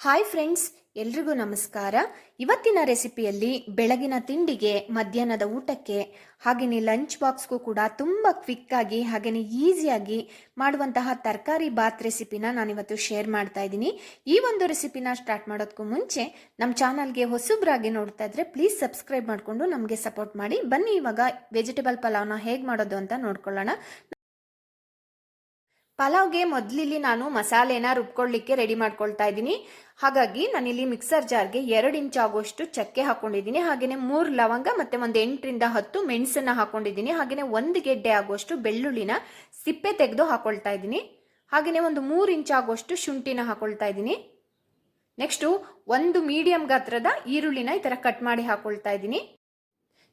Hi friends, ಎಲ್ರಿಗೂ ನಮಸ್ಕಾರ. ಇವತ್ತಿನ ರೆಸಿಪಿಯಲ್ಲಿ ಬೆಳಗಿನ ತಿಂಡಿಗೆ, ಮಧ್ಯಾಹ್ನದ ಊಟಕ್ಕೆ ಹಾಗೆಯೇ ಲಂಚ್ ಬಾಕ್ಸ್ಗೂ ಕೂಡ ತುಂಬ ಕ್ವಿಕ್ಕಾಗಿ ಹಾಗೆಯೇ ಈಸಿಯಾಗಿ ಮಾಡುವಂತಹ ತರಕಾರಿ ಬಾತ್ ರೆಸಿಪಿನ ನಾನಿವತ್ತು ಶೇರ್ ಮಾಡ್ತಾ ಇದ್ದೀನಿ. ಈ ಒಂದು ರೆಸಿಪಿನ ಸ್ಟಾರ್ಟ್ ಮಾಡೋದಕ್ಕೂ ಮುಂಚೆ ನಮ್ಮ ಚಾನಲ್ಗೆ ಹೊಸಬ್ರಾಗಿ ನೋಡ್ತಾ ಇದ್ರೆ ಪ್ಲೀಸ್ ಸಬ್ಸ್ಕ್ರೈಬ್ ಮಾಡಿಕೊಂಡು ನಮಗೆ ಸಪೋರ್ಟ್ ಮಾಡಿ. ಬನ್ನಿ, ಇವಾಗ ವೆಜಿಟೇಬಲ್ ಪಲಾವ್ನ ಹೇಗೆ ಮಾಡೋದು ಅಂತ ನೋಡ್ಕೊಳ್ಳೋಣ. ಪಲಾವ್ಗೆ ಮೊದಲಿಲ್ಲಿ ನಾನು ಮಸಾಲೆನ ರುಬ್ಕೊಳ್ಳಿಕ್ಕೆ ರೆಡಿ ಮಾಡ್ಕೊಳ್ತಾ ಇದ್ದೀನಿ. ಹಾಗಾಗಿ ನಾನಿಲ್ಲಿ ಮಿಕ್ಸರ್ ಜಾರ್ಗೆ ಎರಡು ಇಂಚ್ ಆಗುವಷ್ಟು ಚಕ್ಕೆ ಹಾಕೊಂಡಿದ್ದೀನಿ. ಹಾಗೆಯೇ ಮೂರು ಲವಂಗ ಮತ್ತು ಒಂದು ಎಂಟರಿಂದ ಹತ್ತು ಮೆಣಸನ್ನ ಹಾಕೊಂಡಿದ್ದೀನಿ. ಹಾಗೆಯೇ ಒಂದು ಗೆಡ್ಡೆ ಆಗೋಷ್ಟು ಬೆಳ್ಳುಳ್ಳಿನ ಸಿಪ್ಪೆ ತೆಗೆದು ಹಾಕೊಳ್ತಾ ಇದ್ದೀನಿ. ಹಾಗೆಯೇ ಒಂದು ಮೂರು ಇಂಚ್ ಆಗೋಷ್ಟು ಶುಂಠಿನ ಹಾಕೊಳ್ತಾ ಇದ್ದೀನಿ. ನೆಕ್ಸ್ಟು ಒಂದು ಮೀಡಿಯಂ ಗಾತ್ರದ ಈರುಳ್ಳಿನ ಈ ಥರ ಕಟ್ ಮಾಡಿ ಹಾಕೊಳ್ತಾ ಇದ್ದೀನಿ.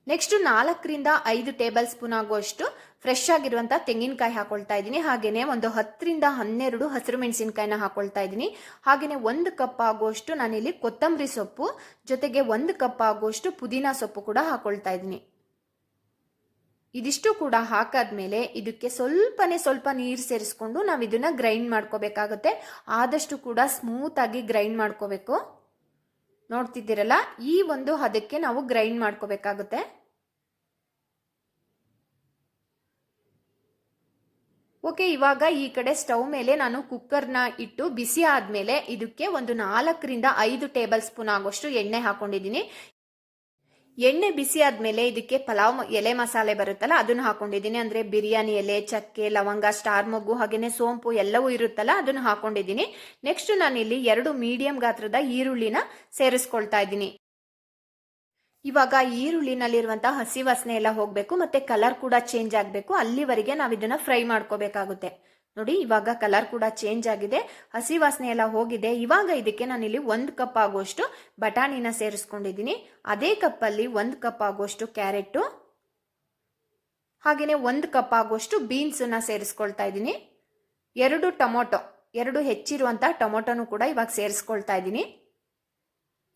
ನೆಕ್ಸ್ಟ್ ನಾಲ್ಕರಿಂದ ಐದು ಟೇಬಲ್ ಸ್ಪೂನ್ ಆಗುವಷ್ಟು ಫ್ರೆಶ್ ಆಗಿರುವಂಥ ತೆಂಗಿನಕಾಯಿ ಹಾಕೊಳ್ತಾ ಇದ್ದೀನಿ. ಹಾಗೆಯೇ ಒಂದು ಹತ್ತರಿಂದ ಹನ್ನೆರಡು ಹಸಿರು ಮೆಣಸಿನಕಾಯಿನ ಹಾಕೊಳ್ತಾ ಇದ್ದೀನಿ. ಹಾಗೆಯೇ ಒಂದು ಕಪ್ ಆಗುವಷ್ಟು ನಾನಿಲ್ಲಿ ಕೊತ್ತಂಬರಿ ಸೊಪ್ಪು, ಜೊತೆಗೆ ಒಂದು ಕಪ್ ಆಗುವಷ್ಟು ಪುದೀನ ಸೊಪ್ಪು ಕೂಡ ಹಾಕೊಳ್ತಾ ಇದ್ದೀನಿ. ಇದಿಷ್ಟು ಕೂಡ ಹಾಕಾದ್ಮೇಲೆ ಇದಕ್ಕೆ ಸ್ವಲ್ಪನೇ ಸ್ವಲ್ಪ ನೀರು ಸೇರಿಸ್ಕೊಂಡು ನಾವು ಇದನ್ನ ಗ್ರೈಂಡ್ ಮಾಡ್ಕೋಬೇಕಾಗುತ್ತೆ. ಆದಷ್ಟು ಕೂಡ ಸ್ಮೂತಾಗಿ ಗ್ರೈಂಡ್ ಮಾಡ್ಕೋಬೇಕು. ನೋಡ್ತಿದ್ದೀರಲ್ಲ? ಈ ಒಂದು ಹದಕ್ಕೆ ನಾವು ಗ್ರೈಂಡ್ ಮಾಡ್ಕೋಬೇಕಾಗುತ್ತೆ. ಓಕೆ, ಇವಾಗ ಈ ಕಡೆ ಸ್ಟವ್ ಮೇಲೆ ನಾನು ಕುಕ್ಕರ್ನ ಇಟ್ಟು ಬಿಸಿ ಆದಮೇಲೆ ಇದಕ್ಕೆ ಒಂದು ನಾಲ್ಕರಿಂದ ಐದು ಟೇಬಲ್ ಸ್ಪೂನ್ ಆಗೋಷ್ಟು ಎಣ್ಣೆ ಹಾಕೊಂಡಿದ್ದೀನಿ. ಎಣ್ಣೆ ಬಿಸಿ ಆದಮೇಲೆ ಇದಕ್ಕೆ ಪಲಾವ್ ಎಲೆ ಮಸಾಲೆ ಬರುತ್ತಲ್ಲ, ಅದನ್ನು ಹಾಕೊಂಡಿದ್ದೀನಿ. ಅಂದರೆ ಬಿರಿಯಾನಿ ಎಲೆ, ಚಕ್ಕೆ, ಲವಂಗ, ಸ್ಟಾರ್ ಮೊಗ್ಗು ಹಾಗೆಯೇ ಸೋಂಪು ಎಲ್ಲವೂ ಇರುತ್ತಲ್ಲ, ಅದನ್ನು ಹಾಕೊಂಡಿದ್ದೀನಿ. ನೆಕ್ಸ್ಟ್ ನಾನಿಲ್ಲಿ ಎರಡು ಮೀಡಿಯಂ ಗಾತ್ರದ ಈರುಳ್ಳಿನ ಸೇರಿಸ್ಕೊಳ್ತಾ ಇದ್ದೀನಿ. ಇವಾಗ ಈರುಳ್ಳಿನಲ್ಲಿರುವಂತಹ ಹಸಿ ವಾಸನೆ ಎಲ್ಲ ಹೋಗಬೇಕು, ಮತ್ತೆ ಕಲರ್ ಕೂಡ ಚೇಂಜ್ ಆಗಬೇಕು. ಅಲ್ಲಿವರೆಗೆ ನಾವು ಇದನ್ನ ಫ್ರೈ ಮಾಡ್ಕೋಬೇಕಾಗುತ್ತೆ. ನೋಡಿ, ಇವಾಗ ಕಲರ್ ಕೂಡ ಚೇಂಜ್ ಆಗಿದೆ. ಹಸಿ ವಾಸನೆ ಎಲ್ಲ ಹೋಗಿದೆ. ಇವಾಗ ಇದಕ್ಕೆ ನಾನಿಲ್ಲಿ ಒಂದು ಕಪ್ ಆಗುವಷ್ಟು ಬಟಾಣಿನ ಸೇರಿಸ್ಕೊಂಡಿದ್ದೀನಿ. ಅದೇ ಕಪ್ಪಲ್ಲಿ ಒಂದು ಕಪ್ ಆಗುವಷ್ಟು ಕ್ಯಾರೆಟು ಹಾಗೆಯೇ ಒಂದು ಕಪ್ ಆಗುವಷ್ಟು ಬೀನ್ಸನ್ನ ಸೇರಿಸ್ಕೊಳ್ತಾ ಇದ್ದೀನಿ. ಎರಡು ಟೊಮೊಟೊ, ಎರಡು ಹೆಚ್ಚಿರುವಂಥ ಟೊಮೊಟೊನು ಕೂಡ ಇವಾಗ ಸೇರಿಸ್ಕೊಳ್ತಾ ಇದ್ದೀನಿ.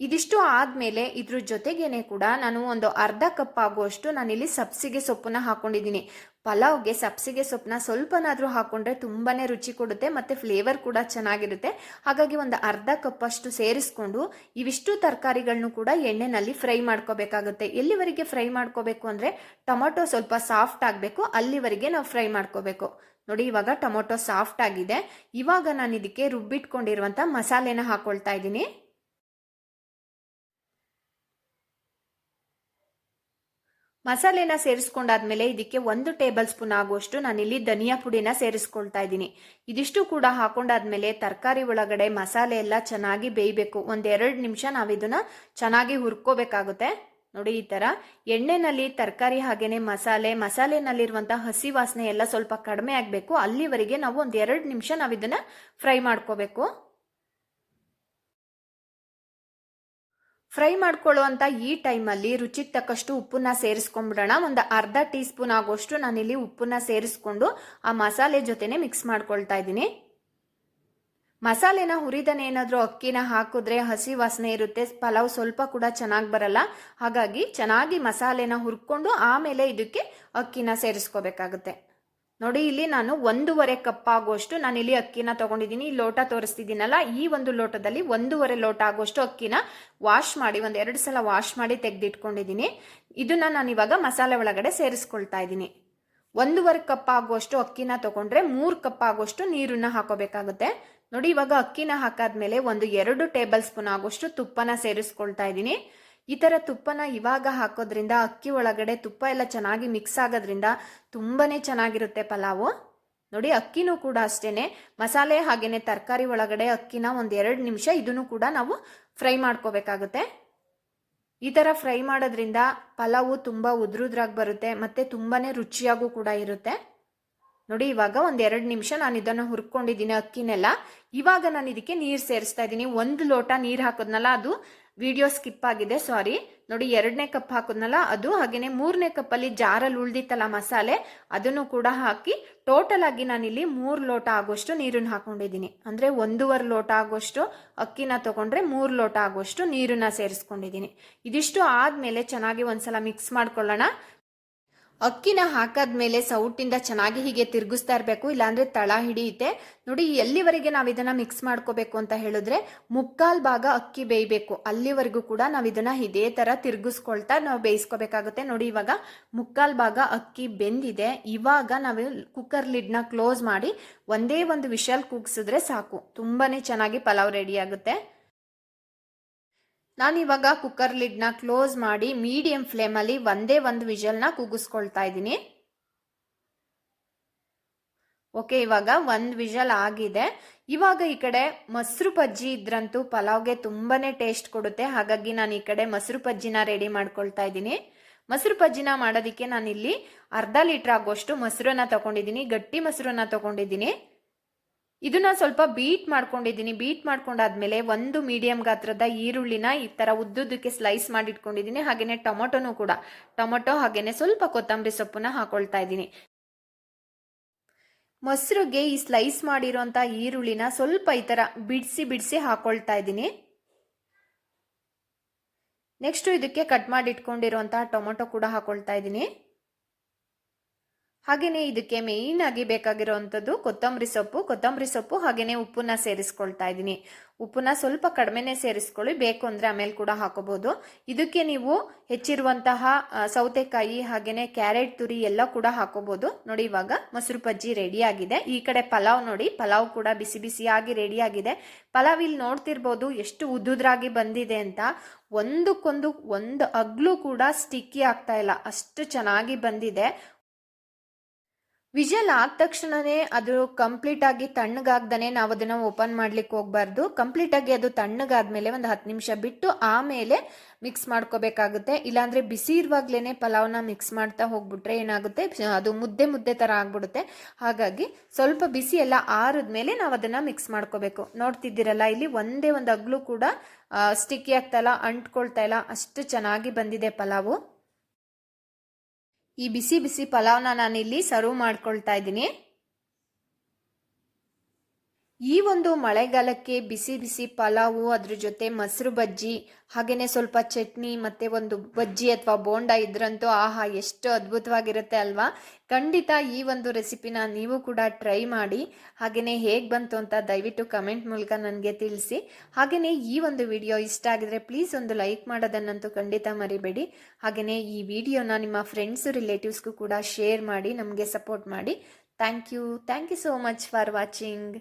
ಇದಿಷ್ಟು ಆದಮೇಲೆ ಇದ್ರ ಜೊತೆಗೇನೆ ಕೂಡ ನಾನು ಒಂದು ಅರ್ಧ ಕಪ್ ಆಗುವಷ್ಟು ನಾನಿಲ್ಲಿ ಸಬ್ಸಿಗೆ ಸೊಪ್ಪನ್ನ ಹಾಕೊಂಡಿದ್ದೀನಿ. ಪಲಾವ್ಗೆ, ಸಬ್ಸಿಗೆ ಸೊಪ್ಪನ್ನ ಸ್ವಲ್ಪನಾದರೂ ಹಾಕೊಂಡ್ರೆ ತುಂಬಾನೇ ರುಚಿ ಕೊಡುತ್ತೆ ಮತ್ತು ಫ್ಲೇವರ್ ಕೂಡ ಚೆನ್ನಾಗಿರುತ್ತೆ. ಹಾಗಾಗಿ ಒಂದು ಅರ್ಧ ಕಪ್ ಅಷ್ಟು ಸೇರಿಸ್ಕೊಂಡು ಇವಿಷ್ಟು ತರಕಾರಿಗಳನ್ನು ಕೂಡ ಎಣ್ಣೆನಲ್ಲಿ ಫ್ರೈ ಮಾಡ್ಕೋಬೇಕಾಗುತ್ತೆ. ಎಲ್ಲಿವರೆಗೆ ಫ್ರೈ ಮಾಡ್ಕೋಬೇಕು ಅಂದರೆ ಟೊಮೊಟೊ ಸ್ವಲ್ಪ ಸಾಫ್ಟ್ ಆಗಬೇಕು, ಅಲ್ಲಿವರೆಗೆ ನಾವು ಫ್ರೈ ಮಾಡ್ಕೋಬೇಕು. ನೋಡಿ, ಇವಾಗ ಟೊಮೊಟೊ ಸಾಫ್ಟ್ ಆಗಿದೆ. ಇವಾಗ ನಾನು ಇದಕ್ಕೆ ರುಬ್ಬಿಟ್ಕೊಂಡಿರುವಂಥ ಮಸಾಲೆನ ಹಾಕ್ಕೊಳ್ತಾ ಇದ್ದೀನಿ. ಮಸಾಲೆನ ಸೇರಿಸ್ಕೊಂಡಾದ್ಮೇಲೆ ಇದಕ್ಕೆ ಒಂದು ಟೇಬಲ್ ಸ್ಪೂನ್ ಆಗುವಷ್ಟು ನಾನಿಲ್ಲಿ ಧನಿಯಾ ಪುಡಿನ ಸೇರಿಸ್ಕೊಳ್ತಾ ಇದ್ದೀನಿ. ಇದಿಷ್ಟು ಕೂಡ ಹಾಕೊಂಡಾದ್ಮೇಲೆ ತರಕಾರಿ ಒಳಗಡೆ ಮಸಾಲೆ ಎಲ್ಲ ಚೆನ್ನಾಗಿ ಬೇಯಬೇಕು. ಒಂದೆರಡು ನಿಮಿಷ ನಾವು ಚೆನ್ನಾಗಿ ಹುರ್ಕೋಬೇಕಾಗುತ್ತೆ. ನೋಡಿ ಈ ಥರ. ಎಣ್ಣೆನಲ್ಲಿ ತರಕಾರಿ ಹಾಗೇನೆ ಮಸಾಲೆ ಮಸಾಲೆನಲ್ಲಿರುವಂತಹ ಹಸಿ ವಾಸನೆ ಎಲ್ಲ ಸ್ವಲ್ಪ ಕಡಿಮೆ ಆಗಬೇಕು. ಅಲ್ಲಿವರೆಗೆ ನಾವು ಒಂದೆರಡು ನಿಮಿಷ ನಾವು ಫ್ರೈ ಮಾಡ್ಕೋಬೇಕು. ಫ್ರೈ ಮಾಡ್ಕೊಳ್ಳುವಂಥ ಈ ಟೈಮಲ್ಲಿ ರುಚಿಗೆ ತಕ್ಕಷ್ಟು ಉಪ್ಪನ್ನ ಸೇರಿಸ್ಕೊಂಡ್ಬಿಡೋಣ. ಒಂದು ಅರ್ಧ ಟೀ ಸ್ಪೂನ್ ಆಗೋಷ್ಟು ನಾನಿಲ್ಲಿ ಉಪ್ಪನ್ನ ಸೇರಿಸ್ಕೊಂಡು ಆ ಮಸಾಲೆ ಜೊತೆನೆ ಮಿಕ್ಸ್ ಮಾಡ್ಕೊಳ್ತಾ ಇದ್ದೀನಿ. ಮಸಾಲೆನ ಹುರಿದನೆ ಏನಾದರೂ ಅಕ್ಕಿನ ಹಾಕಿದ್ರೆ ಹಸಿ ವಾಸನೆ ಇರುತ್ತೆ. ಪಲಾವ್ ಸ್ವಲ್ಪ ಕೂಡ ಚೆನ್ನಾಗಿ ಬರಲ್ಲ. ಹಾಗಾಗಿ ಚೆನ್ನಾಗಿ ಮಸಾಲೆನ ಹುರ್ಕೊಂಡು ಆಮೇಲೆ ಇದಕ್ಕೆ ಅಕ್ಕಿನ ಸೇರಿಸ್ಕೋಬೇಕಾಗುತ್ತೆ. ನೋಡಿ, ಇಲ್ಲಿ ನಾನು ಒಂದೂವರೆ ಕಪ್ ಆಗುವಷ್ಟು ನಾನು ಇಲ್ಲಿ ಅಕ್ಕಿನ ತಗೊಂಡಿದ್ದೀನಿ. ಈ ಲೋಟ ತೋರಿಸ್ತಿದ್ದೀನಲ್ಲ, ಈ ಒಂದು ಲೋಟದಲ್ಲಿ ಒಂದೂವರೆ ಲೋಟ ಆಗುವಷ್ಟು ಅಕ್ಕಿನ ವಾಶ್ ಮಾಡಿ, ಒಂದು ಎರಡು ಸಲ ವಾಶ್ ಮಾಡಿ ತೆಗೆದಿಟ್ಕೊಂಡಿದ್ದೀನಿ. ಇದನ್ನ ನಾನು ಇವಾಗ ಮಸಾಲೆ ಒಳಗಡೆ ಸೇರಿಸ್ಕೊಳ್ತಾ ಇದ್ದೀನಿ. ಒಂದೂವರೆ ಕಪ್ ಆಗುವಷ್ಟು ಅಕ್ಕಿನ ತಗೊಂಡ್ರೆ ಮೂರು ಕಪ್ ಆಗುವಷ್ಟು ನೀರನ್ನ ಹಾಕೋಬೇಕಾಗುತ್ತೆ. ನೋಡಿ, ಇವಾಗ ಅಕ್ಕಿನ ಹಾಕಾದ್ಮೇಲೆ ಒಂದು ಎರಡು ಟೇಬಲ್ ಸ್ಪೂನ್ ಆಗುವಷ್ಟು ತುಪ್ಪನ ಸೇರಿಸ್ಕೊಳ್ತಾ ಇದ್ದೀನಿ. ಈ ಥರ ತುಪ್ಪನ ಇವಾಗ ಹಾಕೋದ್ರಿಂದ ಅಕ್ಕಿ ಒಳಗಡೆ ತುಪ್ಪ ಎಲ್ಲ ಚೆನ್ನಾಗಿ ಮಿಕ್ಸ್ ಆಗೋದ್ರಿಂದ ತುಂಬಾ ಚೆನ್ನಾಗಿರುತ್ತೆ ಪಲಾವು. ನೋಡಿ, ಅಕ್ಕಿನೂ ಕೂಡ ಅಷ್ಟೇ ಮಸಾಲೆ ಹಾಗೆಯೇ ತರಕಾರಿ ಒಳಗಡೆ ಅಕ್ಕಿನ ಒಂದು ಎರಡು ನಿಮಿಷ ಇದನ್ನು ಕೂಡ ನಾವು ಫ್ರೈ ಮಾಡ್ಕೋಬೇಕಾಗುತ್ತೆ. ಈ ಥರ ಫ್ರೈ ಮಾಡೋದ್ರಿಂದ ಪಲಾವು ತುಂಬ ಉದ್ರುದ್ರಾಗಿ ಬರುತ್ತೆ, ಮತ್ತು ತುಂಬಾ ರುಚಿಯಾಗೂ ಕೂಡ ಇರುತ್ತೆ. ನೋಡಿ, ಇವಾಗ ಒಂದು ಎರಡು ನಿಮಿಷ ನಾನು ಇದನ್ನು ಹುರ್ಕೊಂಡಿದ್ದೀನಿ ಅಕ್ಕಿನೆಲ್ಲ. ಇವಾಗ ನಾನು ಇದಕ್ಕೆ ನೀರು ಸೇರಿಸ್ತಾ ಇದ್ದೀನಿ ಒಂದು ಲೋಟ ನೀರು ಹಾಕೋದ್ನಲ್ಲ ಅದು. ವಿಡಿಯೋ ಸ್ಕಿಪ್ ಆಗಿದೆ, ಸಾರಿ. ನೋಡಿ, ಎರಡನೇ ಕಪ್ ಹಾಕೋದ್ನಲ್ಲ, ಅದು ಹಾಗೆಯೇ ಮೂರನೇ ಕಪ್ಪಲ್ಲಿ ಜಾರಲ್ಲಿ ಉಳ್ದಿತ್ತಲ್ಲ ಮಸಾಲೆ, ಅದನ್ನು ಕೂಡ ಹಾಕಿ ಟೋಟಲ್ ಆಗಿ ನಾನಿಲ್ಲಿ ಮೂರು ಲೋಟ ಆಗೋಷ್ಟು ನೀರನ್ನು ಹಾಕೊಂಡಿದ್ದೀನಿ. ಅಂದರೆ ಒಂದೂವರೆ ಲೋಟ ಆಗೋಷ್ಟು ಅಕ್ಕಿನ ತಗೊಂಡ್ರೆ ಮೂರು ಲೋಟ ಆಗೋಷ್ಟು ನೀರನ್ನ ಸೇರಿಸ್ಕೊಂಡಿದ್ದೀನಿ. ಇದಿಷ್ಟು ಆದಮೇಲೆ ಚೆನ್ನಾಗಿ ಒಂದ್ಸಲ ಮಿಕ್ಸ್ ಮಾಡ್ಕೊಳ್ಳೋಣ. ಅಕ್ಕಿನ ಹಾಕಾದ್ಮೇಲೆ ಸೌಟಿಂದ ಚೆನ್ನಾಗಿ ಹೀಗೆ ತಿರುಗಿಸ್ತಾ ಇರಬೇಕು, ಇಲ್ಲಾಂದ್ರೆ ತಳ ಹಿಡಿಯುತ್ತೆ ನೋಡಿ, ಎಲ್ಲಿವರೆಗೆ ನಾವು ಇದನ್ನ ಮಿಕ್ಸ್ ಮಾಡ್ಕೋಬೇಕು ಅಂತ ಹೇಳಿದ್ರೆ, ಮುಕ್ಕಾಲ್ ಭಾಗ ಅಕ್ಕಿ ಬೇಯಬೇಕು. ಅಲ್ಲಿವರೆಗೂ ಕೂಡ ನಾವು ಇದನ್ನ ಇದೇ ತರ ತಿರುಗಿಸ್ಕೊಳ್ತಾ ನಾವು ಬೇಯಿಸ್ಕೋಬೇಕಾಗುತ್ತೆ. ನೋಡಿ, ಇವಾಗ ಮುಕ್ಕಾಲ್ ಭಾಗ ಅಕ್ಕಿ ಬೆಂದಿದೆ. ಇವಾಗ ನಾವು ಕುಕ್ಕರ್ ಲಿಡ್ನ ಕ್ಲೋಸ್ ಮಾಡಿ ಒಂದೇ ಒಂದು ವಿಷಲ್ ಕೂಗ್ಸಿದ್ರೆ ಸಾಕು. ತುಂಬಾನೇ ಚೆನ್ನಾಗಿ ಪಲಾವ್ ರೆಡಿ ಆಗುತ್ತೆ. ನಾನು ಇವಾಗ ಕುಕ್ಕರ್ ಲಿಡ್ನ ಕ್ಲೋಸ್ ಮಾಡಿ ಮೀಡಿಯಂ ಫ್ಲೇಮಲ್ಲಿ ಒಂದೇ ಒಂದು ವಿಷಲ್ನ ಕೂಗಿಸ್ಕೊಳ್ತಾ ಇದ್ದೀನಿ. ಓಕೆ ಇವಾಗ ಒಂದು ವಿಷಲ್ ಆಗಿದೆ. ಇವಾಗ ಈ ಕಡೆ ಮೊಸರು ಪಜ್ಜಿ ಇದ್ರಂತೂ ಪಲಾವ್ಗೆ ತುಂಬಾನೇ ಟೇಸ್ಟ್ ಕೊಡುತ್ತೆ. ಹಾಗಾಗಿ ನಾನು ಈ ಕಡೆ ಮೊಸರು ಪಜ್ಜಿನ ರೆಡಿ ಮಾಡ್ಕೊಳ್ತಾ ಇದ್ದೀನಿ. ಮೊಸರು ಪಜ್ಜಿನ ಮಾಡೋದಕ್ಕೆ ನಾನಿಲ್ಲಿ ಅರ್ಧ ಲೀಟ್ರ್ ಆಗೋಷ್ಟು ಮೊಸರನ್ನ ತಗೊಂಡಿದ್ದೀನಿ. ಗಟ್ಟಿ ಮೊಸರನ್ನ ತಗೊಂಡಿದ್ದೀನಿ. ಇದನ್ನ ಸ್ವಲ್ಪ ಬೀಟ್ ಮಾಡ್ಕೊಂಡಿದ್ದೀನಿ. ಬೀಟ್ ಮಾಡ್ಕೊಂಡಾದ್ಮೇಲೆ ಒಂದು ಮೀಡಿಯಂ ಗಾತ್ರದ ಈರುಳ್ಳಿನ ಈ ತರ ಉದ್ದುದಕ್ಕೆ ಸ್ಲೈಸ್ ಮಾಡಿ ಇಟ್ಕೊಂಡಿದ್ದೀನಿ ಹಾಗೇನೆ ಟೊಮೊಟೊನು ಕೂಡ. ಟೊಮೊಟೊ ಹಾಗೇನೆ ಸ್ವಲ್ಪ ಕೊತ್ತಂಬರಿ ಸೊಪ್ಪನ್ನ ಹಾಕೊಳ್ತಾ ಇದ್ದೀನಿ. ಮೊಸರುಗೆ ಈ ಸ್ಲೈಸ್ ಮಾಡಿರೋಂಥ ಈರುಳ್ಳಿನ ಸ್ವಲ್ಪ ಈ ತರ ಬಿಡಿಸಿ ಬಿಡಿಸಿ ಹಾಕೊಳ್ತಾ ಇದ್ದೀನಿ. ನೆಕ್ಸ್ಟ್ ಇದಕ್ಕೆ ಕಟ್ ಮಾಡಿ ಇಟ್ಕೊಂಡಿರುವಂತಹ ಟೊಮೊಟೊ ಕೂಡ ಹಾಕೊಳ್ತಾ ಇದ್ದೀನಿ. ಹಾಗೆಯೇ ಇದಕ್ಕೆ ಮೇಯ್ನ್ ಆಗಿ ಬೇಕಾಗಿರುವಂಥದ್ದು ಕೊತ್ತಂಬರಿ ಸೊಪ್ಪು ಕೊತ್ತಂಬರಿ ಸೊಪ್ಪು ಹಾಗೆಯೇ ಉಪ್ಪನ್ನ ಸೇರಿಸ್ಕೊಳ್ತಾ ಇದ್ದೀನಿ. ಉಪ್ಪನ್ನ ಸ್ವಲ್ಪ ಕಡಿಮೆನೇ ಸೇರಿಸ್ಕೊಳ್ಳಿ, ಬೇಕು ಅಂದರೆ ಆಮೇಲೆ ಕೂಡ ಹಾಕೋಬಹುದು ಇದಕ್ಕೆ ನೀವು ಹೆಚ್ಚಿರುವಂತಹ ಸೌತೆಕಾಯಿ ಹಾಗೆಯೇ ಕ್ಯಾರೆಟ್, ತುರಿ ಎಲ್ಲ ಕೂಡ ಹಾಕೋಬಹುದು ನೋಡಿ ಇವಾಗ ಮೊಸರು ಪಜ್ಜಿ ರೆಡಿ ಆಗಿದೆ. ಈ ಕಡೆ ಪಲಾವ್ ನೋಡಿ, ಪಲಾವ್ ಕೂಡ ಬಿಸಿ ಬಿಸಿಯಾಗಿ ರೆಡಿ ಆಗಿದೆ. ಪಲಾವ್ ಇಲ್ಲಿ ನೋಡ್ತಿರ್ಬೋದು ಎಷ್ಟು ಉದ್ದುದ್ರಾಗಿ ಬಂದಿದೆ ಅಂತ. ಒಂದಕ್ಕೊಂದು, ಒಂದು ಅಗ್ಲು ಕೂಡ ಸ್ಟಿಕ್ಕಿ ಆಗ್ತಾ ಇಲ್ಲ. ಅಷ್ಟು ಚೆನ್ನಾಗಿ ಬಂದಿದೆ. ವಿಜಲ್ ಆದ ತಕ್ಷಣನೇ ಅದು ಕಂಪ್ಲೀಟ್ ಆಗಿ ತಣ್ಣಗಾಗ್ದೇ ನಾವು ಅದನ್ನ ಓಪನ್ ಮಾಡ್ಲಿಕ್ಕೆ ಹೋಗ್ಬಾರ್ದು. ಕಂಪ್ಲೀಟ್ ಆಗಿ ಅದು ತಣ್ಣಗಾದ್ಮೇಲೆ ಒಂದು ಹತ್ತು ನಿಮಿಷ ಬಿಟ್ಟು ಆಮೇಲೆ ಮಿಕ್ಸ್ ಮಾಡ್ಕೋಬೇಕಾಗುತ್ತೆ. ಇಲ್ಲಾಂದ್ರೆ ಬಿಸಿ ಇರುವಾಗ್ಲೇನೆ ಪಲಾವ್ನ ಮಿಕ್ಸ್ ಮಾಡ್ತಾ ಹೋಗ್ಬಿಟ್ರೆ ಏನಾಗುತ್ತೆ? ಅದು ಮುದ್ದೆ ಮುದ್ದೆ ತರ ಆಗ್ಬಿಡುತ್ತೆ. ಹಾಗಾಗಿ ಸ್ವಲ್ಪ ಬಿಸಿ ಎಲ್ಲ ಆರಿದ್ಮೇಲೆ ನಾವು ಅದನ್ನ ಮಿಕ್ಸ್ ಮಾಡ್ಕೋಬೇಕು. ನೋಡ್ತಿದ್ದೀರಲ್ಲ, ಇಲ್ಲಿ ಒಂದೇ ಒಂದು ಅಗ್ಲು ಕೂಡ ಸ್ಟಿಕ್ಕಿ ಆಗ್ತಾ ಇಲ್ಲ, ಅಂಟ್ಕೊಳ್ತಾ ಇಲ್ಲ. ಅಷ್ಟು ಚೆನ್ನಾಗಿ ಬಂದಿದೆ ಪಲಾವು. ಈ ಬಿಸಿ ಬಿಸಿ ಪಲಾವ್ನ ನಾನಿಲ್ಲಿ ಸರ್ವ್ ಮಾಡ್ಕೊಳ್ತಾ ಇದ್ದೀನಿ. ಈ ಒಂದು ಮಳೆಗಾಲಕ್ಕೆ ಬಿಸಿ ಬಿಸಿ ಪಲಾವು, ಅದ್ರ ಜೊತೆ ಮೊಸರು ಬಜ್ಜಿ ಹಾಗೆಯೇ ಸ್ವಲ್ಪ ಚಟ್ನಿ ಮತ್ತು ಒಂದು ಬಜ್ಜಿ ಅಥವಾ ಬೋಂಡ ಇದ್ರಂತೂ ಆಹಾ, ಎಷ್ಟು ಅದ್ಭುತವಾಗಿರುತ್ತೆ ಅಲ್ವಾ? ಖಂಡಿತ ಈ ಒಂದು ರೆಸಿಪಿನ ನೀವು ಕೂಡ ಟ್ರೈ ಮಾಡಿ. ಹಾಗೆಯೇ ಹೇಗೆ ಬಂತು ಅಂತ ದಯವಿಟ್ಟು ಕಮೆಂಟ್ ಮೂಲಕ ನನಗೆ ತಿಳಿಸಿ. ಹಾಗೆಯೇ ಈ ಒಂದು ವಿಡಿಯೋ ಇಷ್ಟ ಆಗಿದ್ರೆ ಪ್ಲೀಸ್ ಒಂದು ಲೈಕ್ ಮಾಡೋದನ್ನಂತೂ ಖಂಡಿತ ಮರಿಬೇಡಿ. ಹಾಗೆಯೇ ಈ ವಿಡಿಯೋನ ನಿಮ್ಮ ಫ್ರೆಂಡ್ಸು, ರಿಲೇಟಿವ್ಸ್ಗೂ ಕೂಡ ಶೇರ್ ಮಾಡಿ, ನಮಗೆ ಸಪೋರ್ಟ್ ಮಾಡಿ. Thank you. Thank you so much for watching.